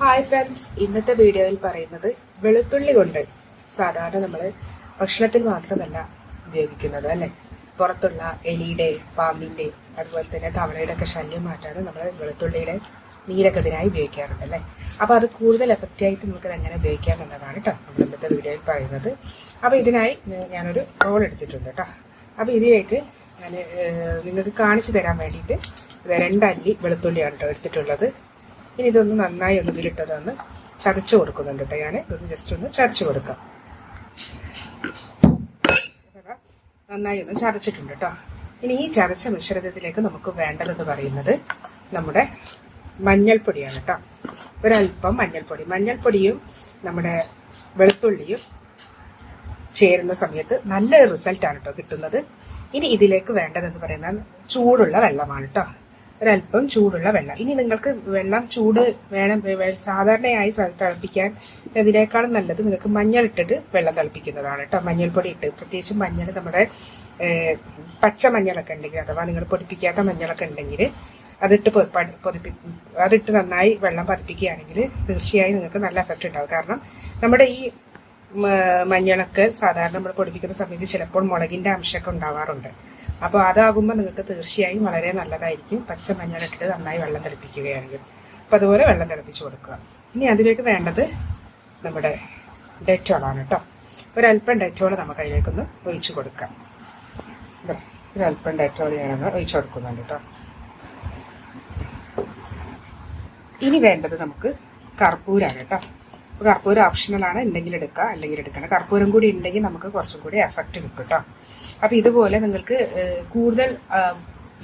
Hi friends ഇന്നത്തെ വീഡിയോയിൽ പറയുന്നത് വെളുത്തുള്ളി കൊണ്ട് സാധാരണ നമ്മൾ ഭക്ഷണത്തിൽ മാത്രമല്ല ഉപയോഗിക്കുന്നത് അല്ലെ? പുറത്തുള്ള എലിയുടെ പാമ്പിന്റെ അതുപോലെ തന്നെ തവളയുടെ ഒക്കെ ശല്യം മാറ്റാനും നമ്മൾ വെളുത്തുള്ളിയുടെ നീരൊക്കെ ഇതിനായി ഉപയോഗിക്കാറുണ്ട് അല്ലേ? അപ്പൊ അത് കൂടുതൽ എഫക്റ്റീവ് ആയിട്ട് നമുക്ക് എങ്ങനെ ഉപയോഗിക്കാം എന്നതാണ് കേട്ടോ നമ്മൾ ഇന്നത്തെ വീഡിയോയിൽ പറയുന്നത്. അപ്പൊ ഇതിനായി ഞാനൊരു റോൾ എടുത്തിട്ടുണ്ട് കേട്ടോ അപ്പൊ ഇതിലേക്ക് ഞാൻ നിങ്ങൾക്ക് കാണിച്ചു തരാൻ വേണ്ടിയിട്ട് രണ്ടല്ലി വെളുത്തുള്ളിയാണ് കേട്ടോ എടുത്തിട്ടുള്ളത്. ഇനി ഇതൊന്ന് നന്നായി ഒന്ന് ഇതിലിട്ടതൊന്ന് ചതച്ചു കൊടുക്കുന്നുണ്ട് കേട്ടോ ഞാൻ ഇതൊന്ന് ജസ്റ്റ് ഒന്ന് ചതച്ചു കൊടുക്കാം. നന്നായി ഒന്ന് ചതച്ചിട്ടുണ്ട് കേട്ടോ ഇനി ഈ ചതച്ച മിശ്രിതത്തിലേക്ക് നമുക്ക് വേണ്ടതെന്ന് പറയുന്നത് നമ്മുടെ മഞ്ഞൾപ്പൊടിയാണ് കേട്ടോ ഒരല്പം മഞ്ഞൾപ്പൊടി. മഞ്ഞൾപ്പൊടിയും നമ്മുടെ വെളുത്തുള്ളിയും ചേരുന്ന സമയത്ത് നല്ലൊരു റിസൾട്ടാണ് കേട്ടോ കിട്ടുന്നത്. ഇനി ഇതിലേക്ക് വേണ്ടതെന്ന് പറയുന്നത് ചൂടുള്ള വെള്ളമാണ് കേട്ടോ ഒരല്പം ചൂടുള്ള വെള്ളം. ഇനി നിങ്ങൾക്ക് വെള്ളം ചൂട് വേണം സാധാരണയായി തിളപ്പിക്കാൻ ഇതിനേക്കാളും നല്ലത് നിങ്ങൾക്ക് മഞ്ഞൾ ഇട്ടിട്ട് വെള്ളം തിളപ്പിക്കുന്നതാണ് കേട്ടോ മഞ്ഞൾപ്പൊടി ഇട്ട് പ്രത്യേകിച്ച് മഞ്ഞൾ നമ്മുടെ പച്ച മഞ്ഞളൊക്കെ ഉണ്ടെങ്കിൽ അഥവാ നിങ്ങൾ പൊടിപ്പിക്കാത്ത മഞ്ഞളൊക്കെ ഉണ്ടെങ്കിൽ അതിട്ട് പൊതിപ്പി അതിട്ട് നന്നായി വെള്ളം പതിപ്പിക്കുകയാണെങ്കിൽ തീർച്ചയായും നിങ്ങൾക്ക് നല്ല എഫക്റ്റ് ഉണ്ടാവും. കാരണം നമ്മുടെ ഈ മഞ്ഞളൊക്കെ സാധാരണ നമ്മൾ പൊടിപ്പിക്കുന്ന സമയത്ത് ചിലപ്പോൾ മുളകിന്റെ അംശമൊക്കെ ഉണ്ടാവാറുണ്ട്. അപ്പോൾ അതാകുമ്പോൾ നിങ്ങൾക്ക് തീർച്ചയായും വളരെ നല്ലതായിരിക്കും. പച്ച മഞ്ഞളിട്ടിട്ട് നന്നായി വെള്ളം തിളപ്പിക്കുകയാണെങ്കിൽ. അപ്പം അതുപോലെ വെള്ളം തിളപ്പിച്ച് കൊടുക്കുക. ഇനി അതിലേക്ക് വേണ്ടത് നമ്മുടെ ഡെറ്റോളാണ് കേട്ടോ. ഒരല്പം ഡെറ്റോൾ നമുക്ക് അതിലേക്കൊന്ന് ഒഴിച്ചു കൊടുക്കാം. ഒരല്പം ഡെറ്റോൾ ഞാനൊന്ന് ഒഴിച്ചു കൊടുക്കുന്നുണ്ട് കേട്ടോ. ഇനി വേണ്ടത് നമുക്ക് കർപ്പൂരാണ് കേട്ടോ. അപ്പോൾ കർപ്പൂരം ഓപ്ഷണലാണ് ഉണ്ടെങ്കിൽ എടുക്കുക അല്ലെങ്കിൽ എടുക്കണം കർപ്പൂരം കൂടി ഉണ്ടെങ്കിൽ നമുക്ക് കുറച്ചും കൂടി എഫക്റ്റ് കിട്ടും കേട്ടോ. അപ്പൊ ഇതുപോലെ നിങ്ങൾക്ക് കൂടുതൽ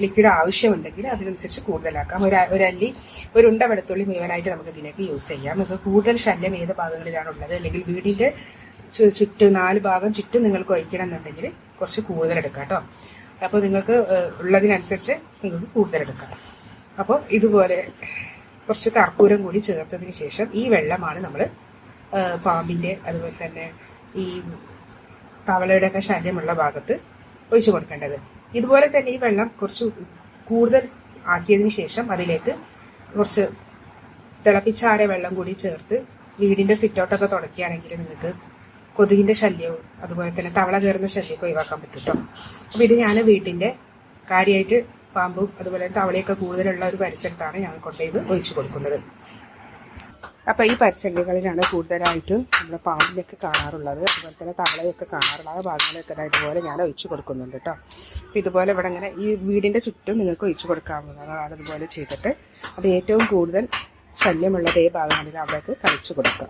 ലിക്വിഡ് ആവശ്യമുണ്ടെങ്കിൽ അതിനനുസരിച്ച് കൂടുതലാക്കാം. ഒരു ഒരു അല്ലി ഒരു ഉണ്ട വെളുത്തുള്ളി മുഴുവനായിട്ട് നമുക്ക് ഇതിലേക്ക് യൂസ് ചെയ്യാം. നിങ്ങൾക്ക് കൂടുതൽ ശല്യം ഏത് ഭാഗങ്ങളിലാണ് ഉള്ളത്? അല്ലെങ്കിൽ വീടിന്റെ ചുറ്റും നാല് ഭാഗം ചുറ്റും നിങ്ങൾക്ക് ഒഴിക്കണം എന്നുണ്ടെങ്കിൽ കുറച്ച് കൂടുതൽ എടുക്കാം കേട്ടോ. അപ്പോൾ നിങ്ങൾക്ക് ഉള്ളതിനനുസരിച്ച് നിങ്ങൾക്ക് കൂടുതൽ എടുക്കാം. അപ്പോൾ ഇതുപോലെ കുറച്ച് കർപ്പൂരം കൂടി ചേർത്തതിന് ശേഷം ഈ വെള്ളമാണ് നമ്മൾ പാമ്പിന്റെ അതുപോലെ തന്നെ ഈ തവളയുടെ ഒക്കെ ശല്യമുള്ള ഭാഗത്ത് ഒഴിച്ചു കൊടുക്കേണ്ടത്. ഇതുപോലെ തന്നെ ഈ വെള്ളം കുറച്ച് കൂടുതൽ ആക്കിയതിന് ശേഷം അതിലേക്ക് കുറച്ച് തിളപ്പിച്ചാറിയ വെള്ളം കൂടി ചേർത്ത് വീടിന്റെ സിറ്റൗട്ടൊക്കെ തുടക്കുകയാണെങ്കിൽ നിങ്ങൾക്ക് കൊതുകിന്റെ ശല്യവും അതുപോലെ തന്നെ തവള കയറുന്ന ശല്യമൊക്കെ ഒഴിവാക്കാൻ പറ്റും കേട്ടോ അപ്പൊ ഇത് ഞാൻ വീട്ടിന്റെ കാര്യമായിട്ട് പാമ്പും അതുപോലെ തവളയൊക്കെ കൂടുതലുള്ള ഒരു പരിസരത്താണ് ഞാൻ കൊണ്ടുപോയി ഒഴിച്ചു കൊടുക്കുന്നത്. അപ്പൊ ഈ പരിസരങ്ങളിലാണ് കൂടുതലായിട്ടും നമ്മുടെ പാമ്പിനൊക്കെ കാണാറുള്ളത്. അതുപോലെ തന്നെ തവളയൊക്കെ കാണാറുള്ളത് ഭാഗങ്ങളൊക്കെ ഇതുപോലെ ഞാൻ ഒഴിച്ചു കൊടുക്കുന്നുണ്ട് കേട്ടോ അപ്പൊ ഇതുപോലെ ഇവിടെ ഇങ്ങനെ ഈ വീടിന്റെ ചുറ്റും നിങ്ങൾക്ക് ഒഴിച്ചു കൊടുക്കാവുന്നതാണ് അതുപോലെ ചെയ്തിട്ട്. അത് ഏറ്റവും കൂടുതൽ ശല്യമുള്ളത് ഈ ഭാഗങ്ങളിൽ അവിടേക്ക് കളിച്ചു കൊടുക്കുക.